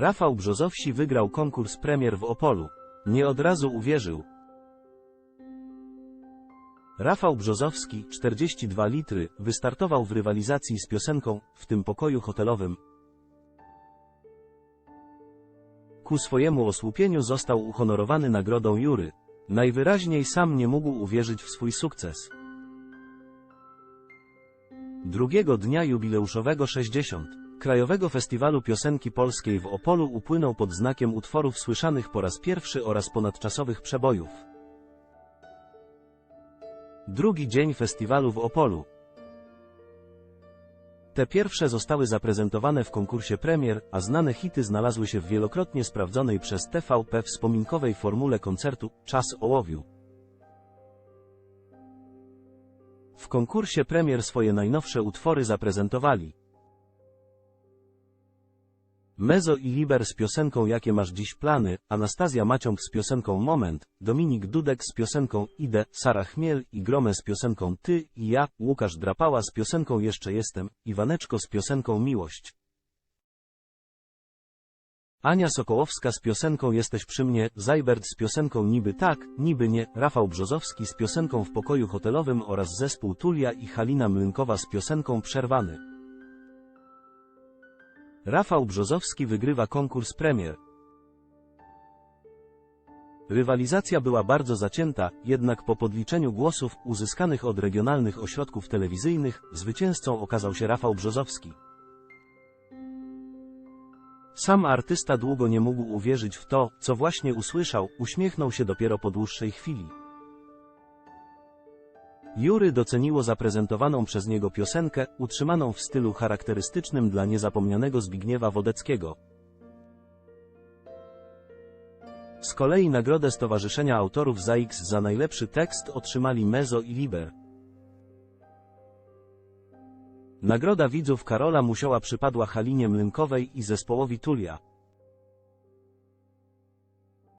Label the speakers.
Speaker 1: Rafał Brzozowski wygrał konkurs premier w Opolu. Nie od razu uwierzył. Rafał Brzozowski, 42 litry, wystartował w rywalizacji z piosenką w tym pokoju hotelowym. Ku swojemu osłupieniu został uhonorowany nagrodą Jury. Najwyraźniej sam nie mógł uwierzyć w swój sukces. Drugiego dnia jubileuszowego 60. Krajowego Festiwalu Piosenki Polskiej w Opolu upłynął pod znakiem utworów słyszanych po raz pierwszy oraz ponadczasowych przebojów. Drugi dzień festiwalu w Opolu. Te pierwsze zostały zaprezentowane w konkursie premier, a znane hity znalazły się w wielokrotnie sprawdzonej przez TVP wspominkowej formule koncertu Czas ołowiu. W konkursie premier swoje najnowsze utwory zaprezentowali Mezo i Liber z piosenką Jakie masz dziś plany, Anastazja Maciąg z piosenką Moment, Dominik Dudek z piosenką Idę, Sara Chmiel i Gromę z piosenką Ty i ja, Łukasz Drapała z piosenką Jeszcze jestem, Iwaneczko z piosenką Miłość. Ania Sokołowska z piosenką Jesteś przy mnie, Zajbert z piosenką Niby tak, niby nie, Rafał Brzozowski z piosenką W pokoju hotelowym oraz zespół Tulia i Halina Mlynkowa z piosenką Przerwany. Rafał Brzozowski wygrywa konkurs premier. Rywalizacja była bardzo zacięta, jednak po podliczeniu głosów uzyskanych od regionalnych ośrodków telewizyjnych, zwycięzcą okazał się Rafał Brzozowski. Sam artysta długo nie mógł uwierzyć w to, co właśnie usłyszał, uśmiechnął się dopiero po dłuższej chwili. Jury doceniło zaprezentowaną przez niego piosenkę, utrzymaną w stylu charakterystycznym dla niezapomnianego Zbigniewa Wodeckiego. Z kolei nagrodę Stowarzyszenia Autorów ZAX za najlepszy tekst otrzymali Mezo i Liber. Nagroda widzów Karola Musioła przypadła Halinie Mlynkowej i zespołowi Tulia.